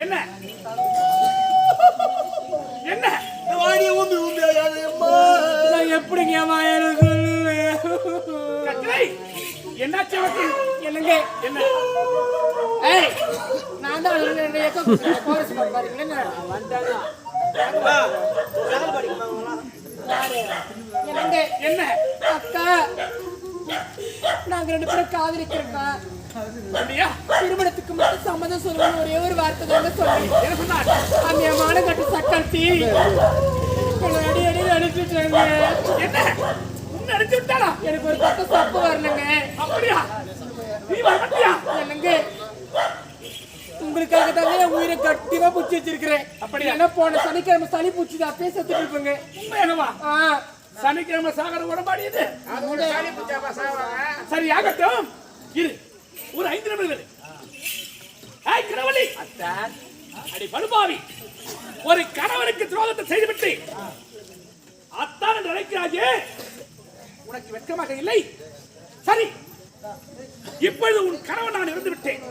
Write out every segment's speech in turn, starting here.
என்ன? என்ன? வாடி ஊம்பி ஊம்பி அழாதே அம்மா. நான் எப்படிங்க சொல்லுவேன்? கத்திரை என்னாச்சு உனக்கு? என்னங்க? என்ன? ஏய் நான் தான் பாருங்க என்ன வந்தாங்க என்னங்க? என்ன? அக்கா. நாங்க ரெண்டு பேரும் அப்படியா திருமணத்துக்கு மட்டும் சம்மதம் சொல்லணும் ஒரே ஒரு வார்த்தை தாங்க சொல்றேன். என்ன சொன்னார்? அந்நியமான கட்டு சக்கர்த்தி என்னை அடி அடி அடிச்சுட்டாங்க என்ன? உன்னை அடிச்சு விட்டாளா? எனக்கு ஒரு பக்கம் சப்பு வரலங்க. அப்படியா? நீ வர மாட்டியா என்னங்க? உங்களுக்காக தாங்க என் உயிரை கட்டிவா பிடிச்சி வச்சிருக்கிறேன். அப்படியா? என்ன போன சனிக்கிழமை சளி பிடிச்சது அப்பயே செத்துட்டு இருப்பேங்க உண்மை என்னவா? ஆ. சனிக்கிழமை சாகர உடம்பாடி இது? சரி ஆகட்டும். இரு. ஒரு ஐந்து நிமிடங்கள். ஏய் கிரவலி அடி படுபாவி ஒரு கணவனுக்கு துரோகத்தை செய்துவிட்டு அத்தான் என்று அழைக்கிறாயே. உனக்கு வெட்கமாக இல்லை? சரி. இப்பொழுது உன் கணவன் நான் இறந்து விட்டேன்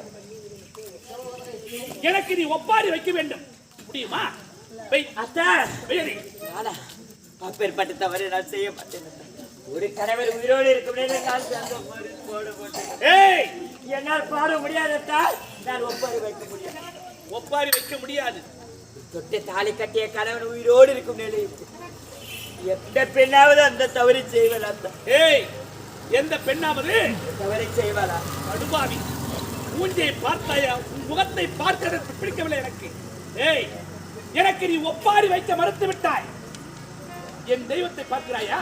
எனக்கு நீ ஒப்பாரி வைக்க வேண்டும். முடியுமா? அப்பேற்பட்ட தவறு நான் செய்ய மாட்டேன். ஒரு கணவர் உயிரோடு இருக்கும் என்னால் பாட முடியாதத்தா நான் ஒப்பாரி வைக்க முடியாது. ஒப்பாரி வைக்க முடியாது. தொட்டு தாலி கட்டிய கணவன் உயிரோடு இருக்கும் நிலையில். எந்த பெண்ணாவது அந்த தவறு செய்வதா அந்த ஏய் எந்த பெண்ணாவது? தவறை செய்வாளா கடுபாவி மூஞ்சை பார்த்தாயா? உன் முகத்தை பார்க்கறதுக்கு பிடிக்கவில்லை எனக்கு. ஏய் எனக்கு நீ ஒப்பாரி வைக்க மறுத்து விட்டாய். என் தெய்வத்தை பார்க்கிறாயா?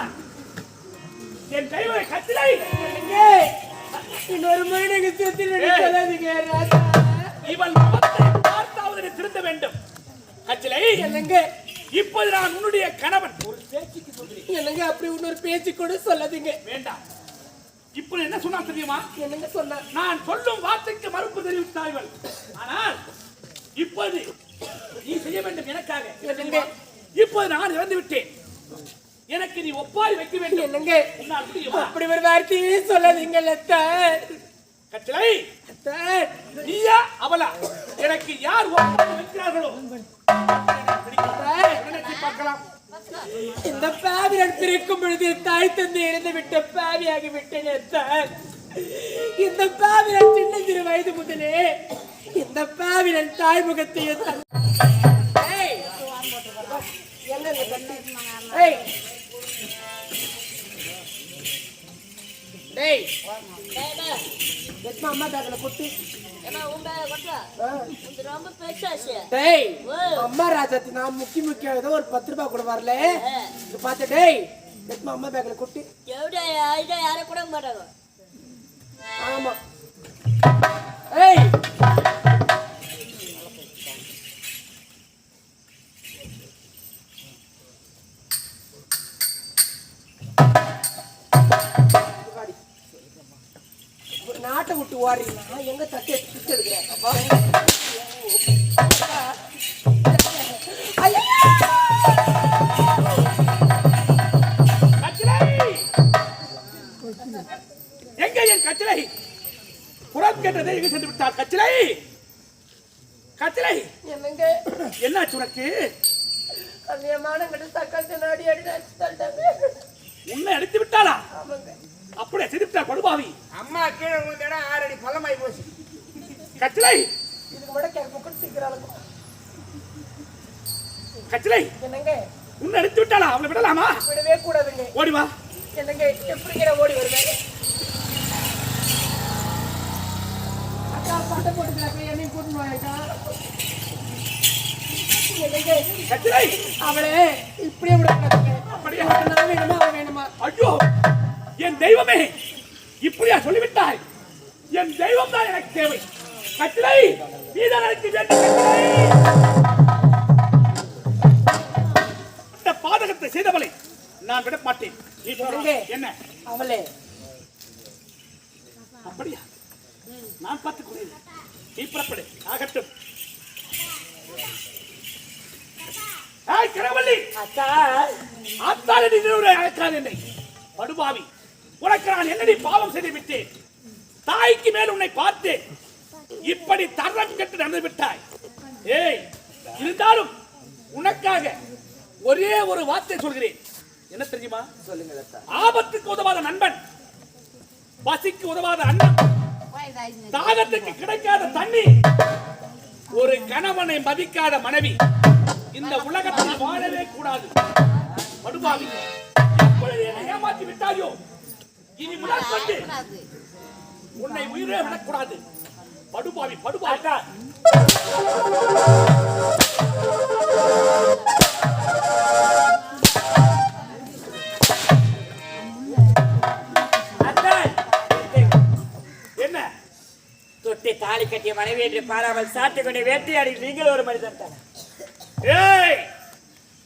என் தெய்வ கத்திரை இன்னொரு முறை நீங்க சுத்தி. சொல்லாதீங்க ராஜா. இவள் முகத்தை பார்த்தாவது நீ திருந்த வேண்டும். கச்சிலை என்னங்க? இப்போது நான் உன்னுடைய கணவன். ஒரு பேச்சுக்கு சொல்கிறேன் என்னங்க அப்படி இன்னொரு பேச்சு கூட சொல்லாதீங்க. வேண்டாம். இப்போ என்ன சொன்னா தெரியுமா? என்னங்க சொன்னா நான் சொல்லும் வார்த்தைக்கு மறுப்பு தெரிவித்தார்கள் ஆனால் இப்போது நீ செய்ய வேண்டும் எனக்காக? இப்போது நான் இறந்து விட்டேன் எனக்கு நீ ஒப்பாரி வைக்க வேண்டும். என்னங்க? அப்படி ஒரு வார்த்தையே சொல்லாதீங்க லத்தார் நீயா அவளா? எனக்கு யார் ஒப்பாரி வைக்கிறார்களோ? பார்க்கலாம். இந்த பாவியன் பிறக்கும் பொழுது தாய் தந்தை இறந்து விட்ட பாவியாகி விட்டேன். இந்த பாவியன் சின்ன சிறு வயது முதலே இந்த பாவியன் தாய் ஏய், என்ன டேய். எத்தனை அம்மா பேக்கில் கொட்டு அம்மா ராஜாத்தி நான் முக்கிய ஏதோ ஒரு பத்து ரூபாய் கூட வரல. இது பார்த்து டேய் எத்தனை அம்மா பேக்கில் கொட்டு. ஆமா. ஏய் கட்டளை கட்டளை என்னங்க? என்னாச்சு உனக்கு? கல்யாணமான கிட்ட தக்காளி நாடி அடி உன்னை அடித்து விட்டாளா? ஆமாங்க. அப்படியே சிரிப்பிட்டா படுபாவி அம்மா கீழே விழுந்தடா ஆறடி பள்ளமாயி போச்சு. கட்டளை இதுக்கு மட்டும் கேட்க சீக்கிரம் கட்டளை என்னங்க? உன்னை அடித்து விட்டாளா? அவளை விடலாமா? விடவே கூடாதுங்க. ஓடி வா. என்னங்க? எப்படிங்கிற ஓடி வருவேன்? பட்டை போட்டுக்கிறாங்க என்னையும் அவளே இப்படியே விடாதீங்க அப்படியா? உனக்கு நான் வேணுமா அவன் வேணுமா? ஐயோ என் தெய்வமே இப்படியா சொல்லிவிட்டாய்? என் தெய்வம் தான் எனக்கு தேவை. கட்டளை நீதான் எனக்கு இந்த பாதகத்தை செய்தவளை நான் விட மாட்டேன்? என்ன? அவளே. அப்படியா? நான் பார்த்துக் கொள்கிறேன் நீ புறப்படு. ஆகட்டும். ஆத்தாள் நீ அழைக்காது என்னை. உனக்கு நான் என்னடி பாவம் செய்து தாய்க்கு மேல் உன்னை பார்த்து இப்படி தரம் கெட்டு நடந்து விட்டாய். ஏய் இருந்தாலும் உனக்காக ஒரே ஒரு வார்த்தை சொல்கிறேன். என்ன தெரியுமா? சொல்லுங்க ஆபத்துக்கு உதவாத நண்பன் பசிக்கு உதவாத அண்ணன் தாகத்துக்கு கிடைக்காத தண்ணி. ஒரு கணவனை மதிக்காத மனைவி. இந்த உலகத்தில் வாழவே கூடாது. படுபாவி. ஏமாற்றி விட்டாயோ? இனி முதல் கொண்டு உன்னை உயிரே விடக்கூடாது. படுபாவி படுபாவி. தாலி கட்டிய மனைவி என்று பாராமல் சாட்டு கொண்டு வேட்டையாடி நீங்கள் ஒரு மனிதன் தான்? ஏய்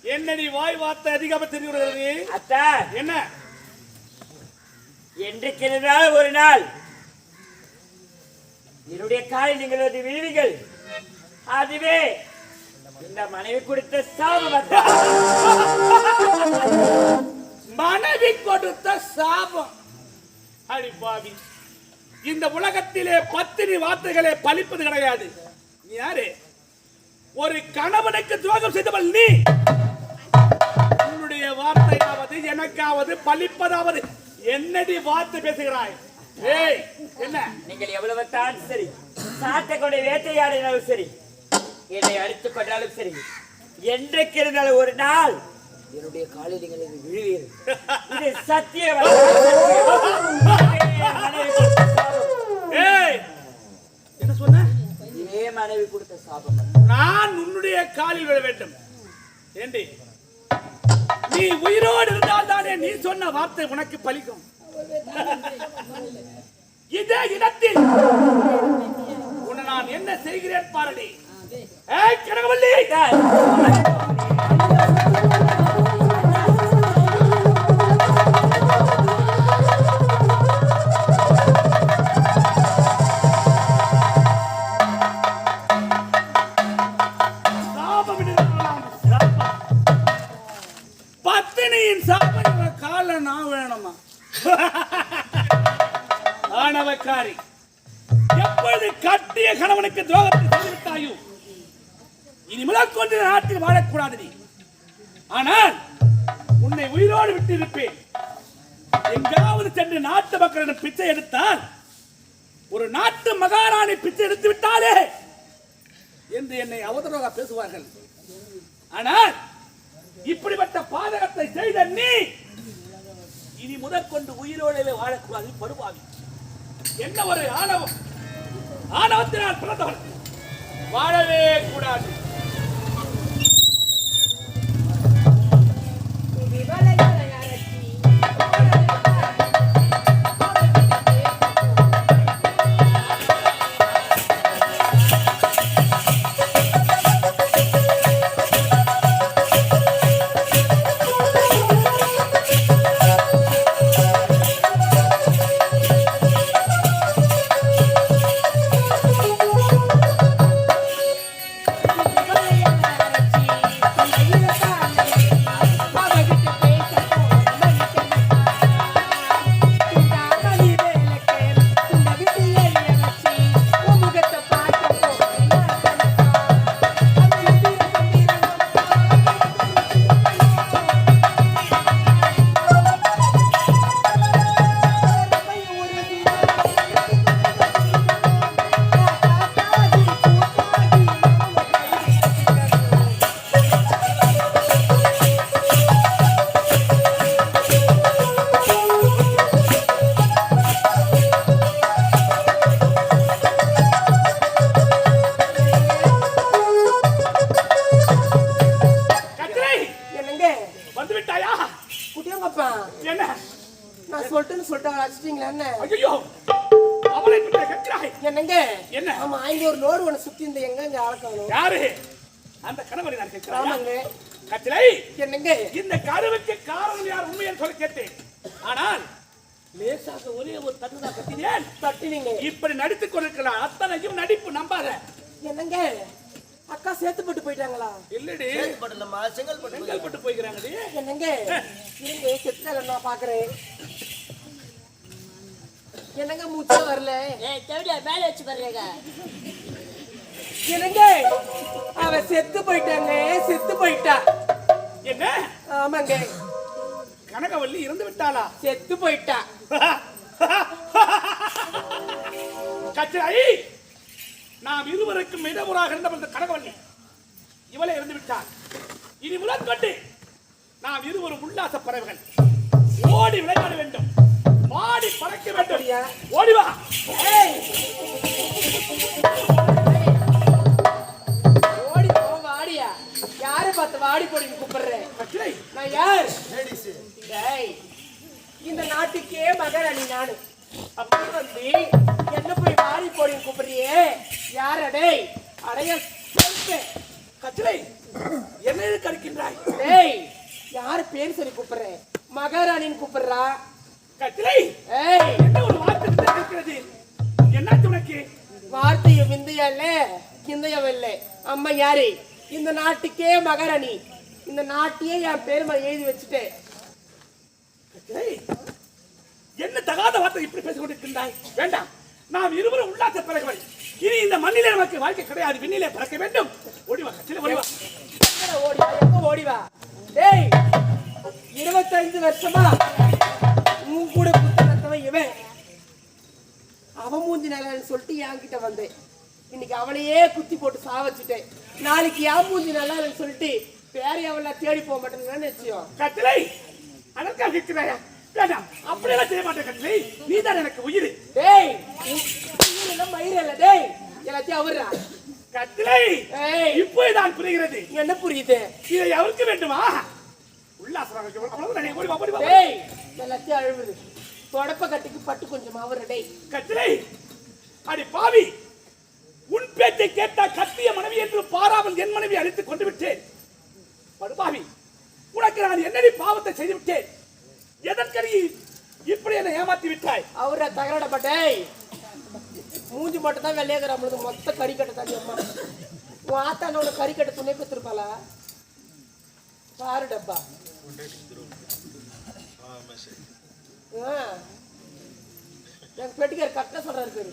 என்னடி வாய் வார்த்தை அதிகமா தெரிகிறது அத்தா என்ன? என்றைக்கு இருந்தாலும் ஒரு நாள் என்னுடைய காலில் நீங்கள் வந்து விழுவீங்கள் அதுவே இந்த மனைவி கொடுத்த சாபம் மனைவி கொடுத்த சாபம். அடி பாவி. இந்த உலகத்திலே பத்தினி வார்த்தைகளே பலிப்பது கிடையாது. நீ யாரு? ஒரு கணவனுக்கு துரோகம் செய்தவள் நீ. உன்னுடைய வார்த்தையாவது எனக்காவது பலிப்பதாவது என்னடி வார்த்தை பேசுகிறாய்? ஏய் என்ன? நீங்கள் எவ்வளவு தான் சரி கொண்டு வேட்டையாடினாலும் சரி என்னை அடித்துக் கொண்டாலும் சரி என்றைக்கு இருந்தாலும் ஒரு நாள் என்னுடைய காலில் நீங்கள் விழுவீர்கள். இது சத்தியம் என்ன சொன்ன இதே மனைவி கொடுத்த சாபம் நான் உன்னுடைய காலில் விழ வேண்டும் ஏண்டி நீ உயிரோடு இருந்தால் தானே நீ சொன்ன வார்த்தை உனக்கு பலிக்கும் இதே இடத்தில் உன்னை நான் என்ன செய்கிறேன் பாரடி ஏய் கனகவல்லி எங்காவது சென்று நாட்டு மக்களிடம் பிச்சை எடுத்தால் ஒரு நாட்டு மகாராணி பிச்சை எடுத்து விட்டாலே என்று என்னை அவதரவாக பேசுவார்கள். ஆனால் இப்படிப்பட்ட பாதகத்தை செய்த நீ இனி முதற்கொண்டு உயிரோடையிலே வாழக்கூடாது படுவாவி என்ன ஒரு ஆணவம்? ஆணவத்தினால் பிறந்தவன். வாழவே கூடாது. சொல்லிட்டு வச்சிட்டீங்களா என்ன ஐயோ அவளை பின்ன கத்திராய் என்னங்க? என்ன? ஆமா இங்க ஒரு லோடு ஒண்ணு சுத்தி இந்த எங்க இங்க ஆளக்கணும் யாரு? அந்த கணவரை நான் கேட்கிறேன். ஆமாங்க. கத்திரை என்னங்க? இந்த கருவுக்கு காரணம் யார் உண்மை என்று சொல்லி கேட்டேன். ஆனால் லேசாக ஒரே ஒரு தட்டுதான் கத்தினேன் தட்டினீங்க. இப்படி நடித்துக் கொண்டிருக்கலாம் அத்தனையும் நடிப்பு நம்பாத. என்னங்க? அக்கா சேர்த்து போட்டு போயிட்டாங்களா? இல்லடி. செங்கல்பட்டு போய்க்கிறாங்கடி. என்னங்க? இருங்க செத்துல நான் பாக்குறேன். என்னங்க மூச்சே வரல? ஏய் தேவடியா மேல வச்சு பாருங்க என்னங்க? அவ செத்து போயிட்டாங்க செத்து போயிட்டா. என்ன? ஆமாங்க. கனகவல்லி இறந்து விட்டாளா? செத்து போயிட்டா. கச்சை நாம் இருவருக்கும் இடமுறாக இருந்த இந்த கனகவல்லி இவளை இறந்து விட்டார் இனி முதல் கொண்டு நாம் இருவரும் உல்லாச பறவைகள். ஓடி விளையாட வேண்டும். பாடி பறக்க வேண்டும். அப்படியா? ஓடி வா. ஏய்! ஓடி போ வாடியா. யாரை பார்த்து வாடி போடின்னு கூப்பிடுறேன் நான் யார்? இந்த நாட்டுக்கே மகாராணி நானு. அப்படி வந்து என்ன போய் வாடி போடின்னு கூப்பிடுறியே? யார் அடேய் கச்சலை என்ன டேய் யார் பேர் சொல்லி கூப்பிடுறேன் மகாராணின்னு கூப்பிடுறா? ஏய். என்ன ஒரு வார்த்தை இருக்கிறது என்னாச்சு உனக்கு? வார்த்தையும் விந்தையா இல்ல? கிந்தையம் இல்லை. அம்மா யாரு? இந்த நாட்டுக்கே மகாராணி. இந்த நாட்டையே என் பெருமை எழுதி வச்சுட்டேன். என்ன தகாத வார்த்தை இப்படி பேசிக் கொண்டிருக்கின்றாய்? வேண்டாம். நாம் இருவரும் உல்லாச பிறகுகள் இனி இந்த மண்ணிலே நமக்கு வாழ்க்கை கிடையாது. விண்ணிலே பறக்க வேண்டும். ஓடி வா கச்சலை ஓடி வா. எங்கடா ஓடி வா? எங்க ஓடி வா? டேய் இருபத்தஞ்சு வருஷமா உன் கூட புத்தகத்தவன் இவன். அவன் மூஞ்சி நல்லான்னு சொல்லிட்டு என்கிட்ட வந்தேன் இன்னைக்கு அவளையே குத்தி போட்டு சாவச்சிட்டேன். நாளைக்கு என் மூஞ்சி நல்லா இல்லைன்னு சொல்லிட்டு வேற அவளை தேடி போக மாட்டேன்னு நிச்சயம் கட்டளை! அதற்காக இருக்கிறாயா வேண்டாம் அப்படியெல்லாம் செய்ய மாட்டேன் கட்டளை. நீதான் எனக்கு உயிர். டேய் மயிர் இல்ல டேய். எல்லாத்தையும் அவர்றா. கட்டளை! ஏய். இப்போதான் புரிகிறது. என்ன புரியுது? இதை அவருக்கு வேண்டுமா? எல்லாத்தையும் அழுவுது. தொடப்ப கட்டிக்கு பட்டு கொஞ்சம் அவரு டேய். கட்டளை அடி பாவி. உன் பேச்சை கேட்டா கத்திய மனைவி என்று பாராமல் என் மனைவி அழித்துக் கொண்டு விட்டேன். படுபாவி உனக்கு நான் என்னடி பாவத்தை செய்து விட்டேன்? எதற்கடி இப்படி என்னை ஏமாத்தி விட்டாய்? அவர தகரடப்பட்டேய் மூஞ்சி மட்டும் தான் வெள்ளையாகிற நம்மளுக்கு மொத்த கறிக்கட்டை தண்ணி அம்மா உன் உனக்கு கறிக்கட்டை துணை கொடுத்துருப்பாளா பாரு டப்பா. எங்க பெட்டிக்கார் கரெக்டா சொல்றாரு பேரு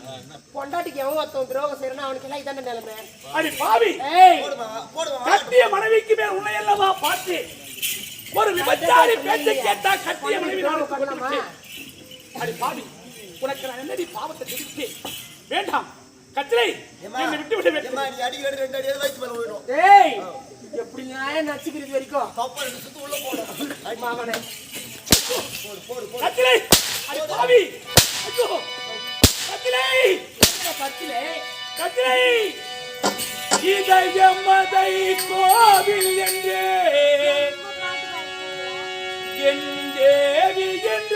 பொண்டாட்டிக்கு எவன் ஒருத்தன் துரோகம் செய்யறான் அவனுக்கு எல்லாம் இதான நிலைமை. அடி பாவி! ஏய். போடுமா போடுமா கட்டிய மனைவிக்கு மேல் உன்னை அல்லவா பார்த்து. ஒரு விபச்சாரி பேச்சை கேட்டா கட்டிய மனைவி நான் துரோகம் பண்ணலாமா? அடி பாவி! உனக்கு நான் என்னடி பாவத்தை தெரிவித்தேன் வேண்டாம். என்னை விட்டு விட வேண்டும் ஏம்மா, நீ அடிக்கடி ரெண்டு அடி வயிற்று மேல விழும் டேய் எப்படி நியாயம் நச்சுக்கிறது வரைக்கும்? தப்பா ரெண்டு சுத்து உள்ள அடி, மாமனே. போடு போடு போடு. கட்டளை அடி பாவி! ஐயோ! கட்டளை பச்சிலே? கட்டளை இதயமதை கோவில் என்றே. என் தேவி என்றே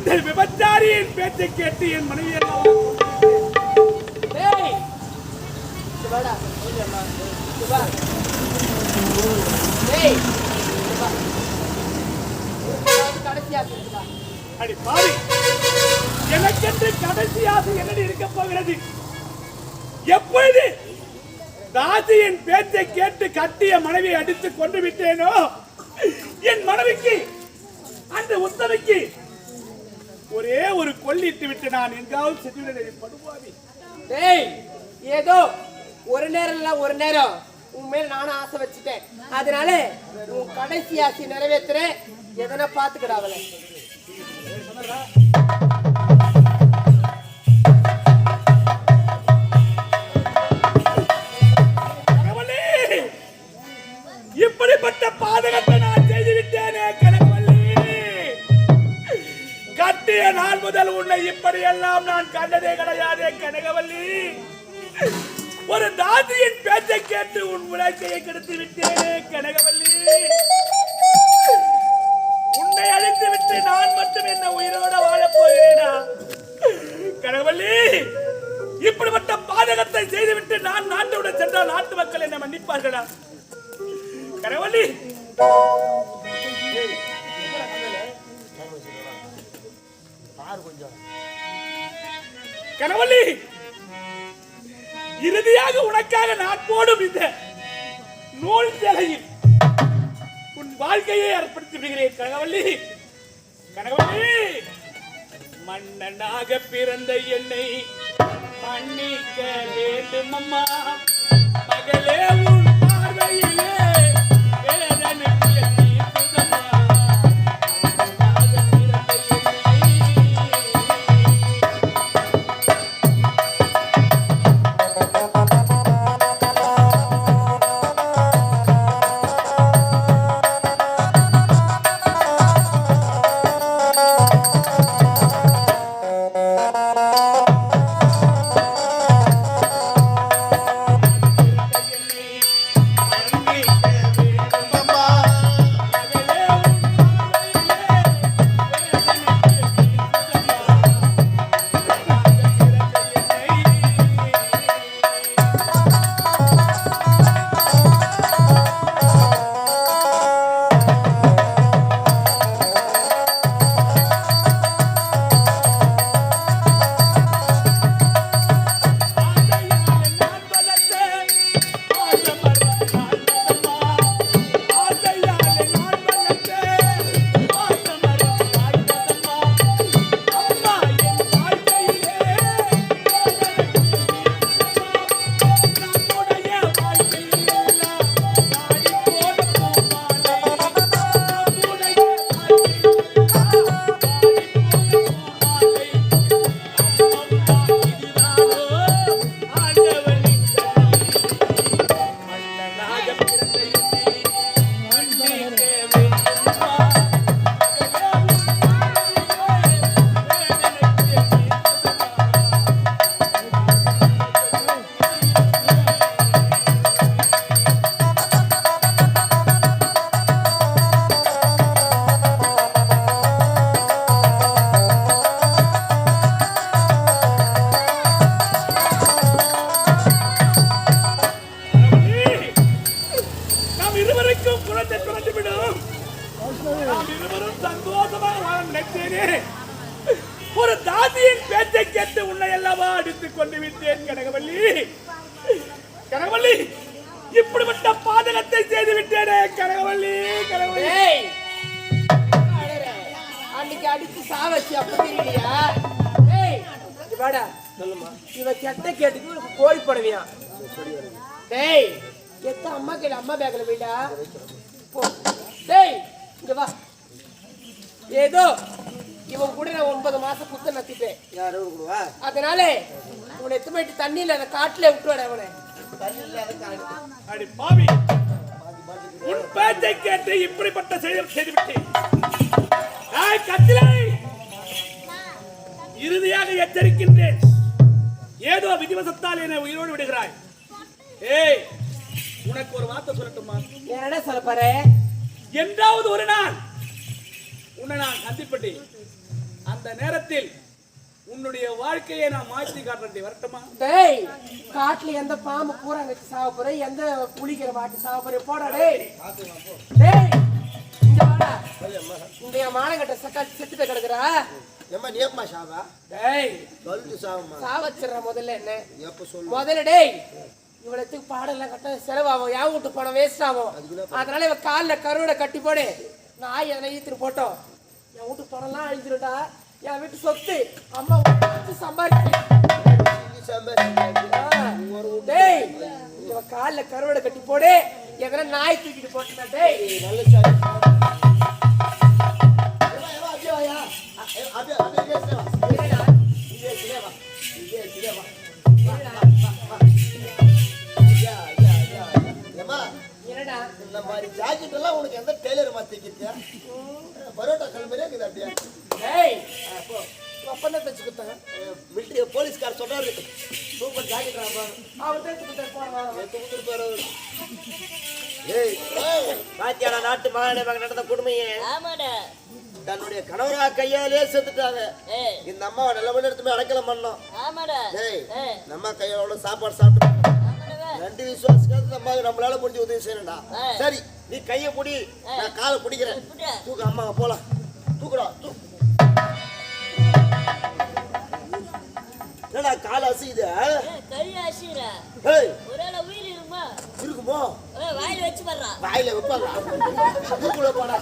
இந்த விபச்சாரியின் பேச்சை கேட்டு என் மனைவி கடைசியா இருக்கு வா. அடி பாவி. எனக்கென்று கடைசி ஆசை என்னடி இருக்க போகிறது? எப்பொழுது தாசியின் பேச்சை கேட்டு கட்டிய மனைவியை அடித்து கொண்டு விட்டேனோ? என் மனைவிக்கு அந்த உத்தமைக்கு ஒரே ஒரு கொல்லிட்டு விட்டு நான் எங்காவது சென்று படுவாவி டேய் ஏதோ ஒரு நேரம் இல்ல ஒரு நேரம். உன் மேல நானும் ஆசை வச்சுட்டேன். அதனால உன் கடைசி ஆசை நிறைவேத்துறேன். எதனா பாத்துக்கடா அவளை. இப்படிப்பட்ட பாதகத்தை இப்படியெல்லாம் நான் கண்டதே கிடையாதே கனகவல்லி. ஒரு தாதியின் பேச்சை கேட்டு உன் உலகையை கெடுத்து விட்டேனே கனகவல்லி. உன்னை அழித்து விட்டு நான் மட்டும் என்ன உயிரோட வாழப் போகிறேனா? கனகவல்லி இப்படிப்பட்ட பாதகத்தை செய்துவிட்டு நான் நாட்டோட சென்றால் நாட்டு மக்கள் என்னை மன்னிப்பார்களா? கனகவல்லி உனக்காக நான் போடும் இந்த நூல் ஜலையில் உன் வாழ்க்கையை அர்ப்பணித்து விடுகிறேன் கனகவல்லி கனகவல்லி மன்னனாக பிறந்த என்னை மன்னிக்க வேண்டும் அம்மா மகளே உன் டேய் இங்க வா. ஏதோ இவன் கூட நான் ஒன்பது மாசம் குத்த நத்திட்டேன் யார் கொடுவா அதனால உன்னை எத்து போயிட்டு தண்ணியில அந்த காட்டுல விட்டுவாட அவனை. அடி பாவி. உன் பேச்சை கேட்டு இப்படிப்பட்ட செயல் செய்து விட்டேன் ஏய், கத்திலை. இறுதியாக எச்சரிக்கின்றேன். ஏதோ விதிவசத்தால் என்னை உயிரோடு விடுகிறாய். ஏய் உனக்கு ஒரு வார்த்தை சொல்லட்டுமா? என்னடா சொல்ல பாரு என்றாவது ஒரு நாள். உன்னை நான் சந்திப்பட்டேன் அந்த நேரத்தில் உன்னுடைய வாழ்க்கையை நான் மாற்றி காட்டுறேன். வரட்டுமா? டேய் காட்டுல எந்த பாம்பு பூரா வச்சு சாவ போற? எந்த புளிக்கிற வாட்டி சாவ போற? போடா டேய். டேய் இங்க வாடா. இந்த என் மானங்கட்ட சக்கா செத்து போய் கிடக்குறா. நீப்பா சாவா? டேய். சொல்லிட்டு சாவம்மா. சாவச்சிடுற முதல்ல என்ன? எப்ப சொல்லு முதல்ல டேய் இவ்வளவுக்கு பாடெல்லாம் கட்ட செலவாகும் என் வீட்டு பணம் வேஸ்ட் ஆகும் அதனால இவ கால்ல கருவடை கட்டி போடு நாய் எதனா ஈத்துட்டு போட்டோம் என் வீட்டு பணம்லாம் அழிஞ்சிருடா என் வீட்டு சொத்து அம்மா சம்பாதிச்சு டேய் இவ கால்ல கருவடை கட்டி போடு எதனா நாய் தூக்கிட்டு போட்டுனா டேய் நல்ல சாரி அப்படியே அப்படியே மாதிரி ஜாக்கெட் எல்லாம் உனக்கு எந்த டெய்லர் மாத்திக்கிட்டியா பரோட்டா கிளம்புறியா இருக்குது அப்படியே. டேய் ஒப்பந்தம் தச்சு கொடுத்தாங்க மிலிட்டரி போலீஸ்கார் சொல்றாரு சூப்பர் ஜாக்கெட் அவர் தான் கொடுத்தாரு ஏய் ஏய், பாத்தியாடா நாட்டு மாநில நடந்த கொடுமையே. ஆமாடா. தன்னுடைய கணவரா கையாலே செத்துட்டாங்க. இந்த அம்மாவை நல்ல மணி எடுத்து போய் அடைக்கலம் பண்ணோம் ஆமாடா. ஏய் ஏ நம்ம கையோட சாப்பாடு சாப்பிட்டு ரெண்டு விசுவாசத்துக்கு இந்த அம்மாவுக்கு நம்மளால முடிஞ்ச உதவி செய்யணும்டா. சரி நீ கையை பிடி. நான் காலை பிடிக்கிறேன். தூக்கு அம்மா போலாம். தூக்குடா தூ. என்னடா கால் அசையுது? கறி ஆசிரா ஏய். ஒரு ஆள உயிர் இருக்குமா? இருக்குமோ? ஏ வாயில வச்சு பண்றா வாயில வைப்பாங்க தூக்குள்ள போடா